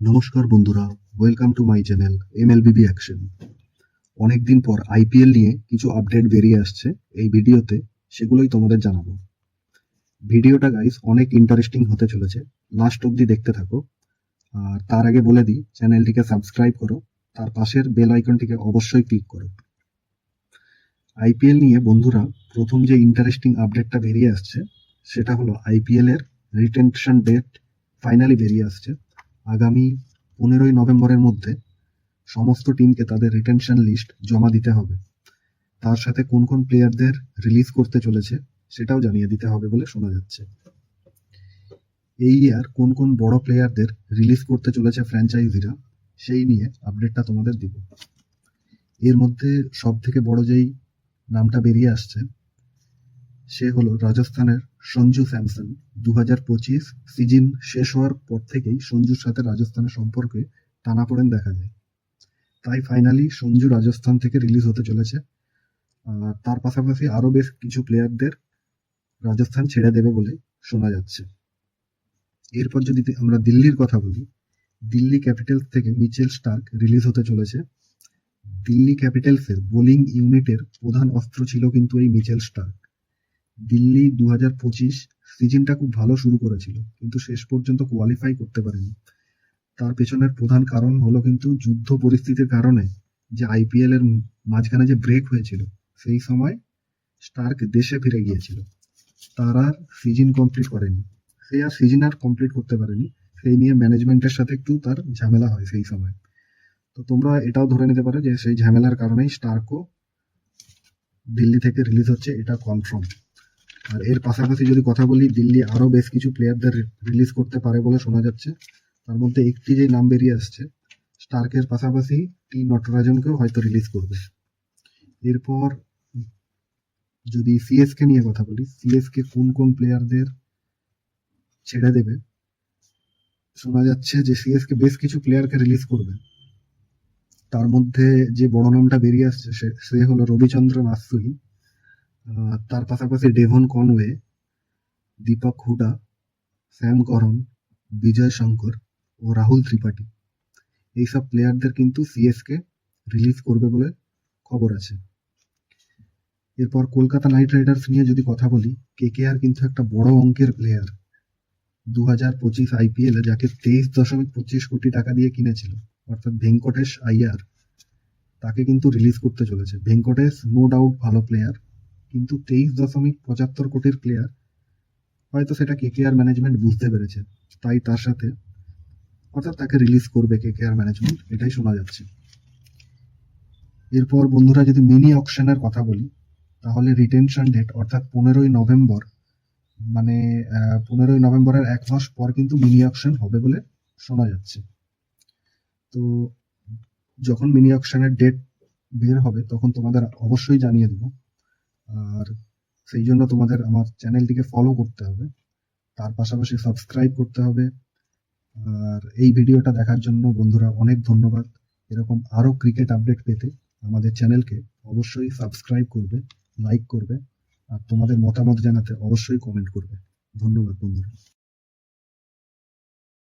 নমস্কার বন্ধুরা welcome to my channel MLBB action অনেকদিন পর আইপিএল নিয়ে কিছু আপডেট বেরিয়ে আসছে এই ভিডিওতে, সেগুলোই তোমাদের জানাব। ভিডিওটা গাইস অনেক ইন্টারেস্টিং হতে চলেছে লাস্ট অবধি দেখতে থাকো। আর তার আগে বলে দিই চ্যানেলটিকে সাবস্ক্রাইব করো, তার পাশের বেল আইকনটিকে অবশ্যই ক্লিক করো। আইপিএল নিয়ে বন্ধুরা, প্রথম যে ইন্টারেস্টিং আপডেটটা বেরিয়ে আসছে, সেটা হলো আইপিএল এর রিটেনশন ডেট ফাইনালি বেরিয়ে আসছে। আগামী পনেরোই নভেম্বরের মধ্যে সমস্ত টিমকে তাদের রিটেনশন লিস্ট জমা দিতে হবে। তার সাথে কোন কোন প্লেয়ারদের রিলিজ করতে চলেছে সেটাও জানিয়ে দিতে হবে বলে শোনা যাচ্ছে। এই ইয়ার কোন কোন বড় প্লেয়ারদের রিলিজ করতে চলেছে ফ্র্যাঞ্চাইজিরা সেই নিয়ে আপডেটটা তোমাদের দিব। এর মধ্যে সব থেকে বড় যেই নামটা বেরিয়ে আসছে, সে হলো রাজস্থানের সঞ্জু স্যামসন। দু হাজার পঁচিশ সিজন শেষ হওয়ার পর থেকেই সঞ্জুর সাথে রাজস্থানের সম্পর্কে টানাপোড়েন দেখা যায়। তাই ফাইনালি সঞ্জু রাজস্থান থেকে রিলিজ হতে চলেছে। তার পাশাপাশি আরও বেশ কিছু প্লেয়ারদের রাজস্থান ছেড়ে দেবে বলে শোনা যাচ্ছে। এরপর যদি আমরা দিল্লির কথা বলি, দিল্লি ক্যাপিটালস থেকে মিচেল স্টার্ক রিলিজ হতে চলেছে। দিল্লি ক্যাপিটালসের বোলিং ইউনিটের প্রধান অস্ত্র ছিল কিন্তু এই মিচেল স্টার্ক। দিল্লি দু হাজার পঁচিশ সিজনটা খুব ভালো শুরু করেছিল, কিন্তু শেষ পর্যন্ত কোয়ালিফাই করতে পারেনি। তার পেছনের প্রধান কারণ হলো কিন্তু যুদ্ধ পরিস্থিতির কারণে যে আইপিএল এর মাঝখানে যে ব্রেক হয়েছিল, সেই সময় স্টার্ক দেশে ফিরে গিয়েছিল। তার আর সিজন কমপ্লিট করেনি। সে আর সিজন আর কমপ্লিট করতে পারেনি। সেই নিয়ে ম্যানেজমেন্টের সাথে একটু তার ঝামেলা হয় সেই সময়। তো তোমরা এটাও ধরে নিতে পারো যে সেই ঝামেলার কারণেই স্টার্কও দিল্লি থেকে রিলিজ হচ্ছে, এটা কনফার্ম আর এর পাশাপাশি যদি কথা বলি, দিল্লি আরও বেশ কিছু প্লেয়ারদের রিলিজ করতে পারে বলে শোনা যাচ্ছে। তার মধ্যে একটি যে নাম বেরিয়ে আসছে স্টার্কের পাশাপাশি টি নটরাজনকেও হয়তো রিলিজ করবে। এরপর যদি সিএসকে নিয়ে কথা বলি সিএসকে কোন কোন প্লেয়ারদের ছেড়ে দেবে? শোনা যাচ্ছে যে সিএসকে বেশ কিছু প্লেয়ারকে রিলিজ করবে। তার মধ্যে যে বড় নামটা বেরিয়ে আসছে, সে- হলো রবিচন্দ্রন আশ্রয়ী তার পাশাপাশি Devon Conway, Deepak Hooda, Sam Curran Vijay Shankar ও রাহুল ত্রিপাঠী। এইসব প্লেয়ারদের কিন্তু সিএসকে রিলিজ করবে বলে খবর আছে। এরপর কলকাতা নাইট রাইডার্স নিয়ে যদি কথা বলি, কেকেআর কিন্তু একটা বড় অঙ্কের প্লেয়ার দু হাজার পঁচিশ আইপিএলে যাকে তেইশ দশমিক পঁচিশ কোটি টাকা দিয়ে কিনেছিল, অর্থাৎ ভেঙ্কটেশ আইয়ার, তাকে কিন্তু রিলিজ করতে চলেছে। ভেঙ্কটেশ নো ডাউট ভালো প্লেয়ার কিন্তু তেইশ দশমিক পঁচাত্তর কোটির প্লেয়ার হয়তো সেটা কে কেকেআর ম্যানেজমেন্ট বুঝতে পেরেছে, তাই তার সাথে অর্থাৎ তাকে রিলিজ করবে কে কেকেআর ম্যানেজমেন্ট এটাই শোনা যাচ্ছে। এরপর বন্ধুরা যদি মিনি অকশনের কথা বলি, তাহলে রিটেনশন ডেট অর্থাৎ পনেরোই নভেম্বর মানে পনেরোই নভেম্বরের এক মাস পর কিন্তু মিনি অকশন হবে বলে শোনা যাচ্ছে। তো যখন মিনি অকশনের ডেট বের হবে, তখন তোমাদের অবশ্যই জানিয়ে দেবো আর সেই জন্য তোমাদের আমার চ্যানেলটিকে ফলো করতে হবে। তার পাশাপাশি সাবস্ক্রাইব করতে হবে। আর এই ভিডিওটা দেখার জন্য বন্ধুরা অনেক ধন্যবাদ। এরকম আরও ক্রিকেট আপডেট পেতে আমাদের চ্যানেলকে অবশ্যই সাবস্ক্রাইব করবে লাইক করবে, আর তোমাদের মতামত জানাতে অবশ্যই কমেন্ট করবে। ধন্যবাদ বন্ধুরা।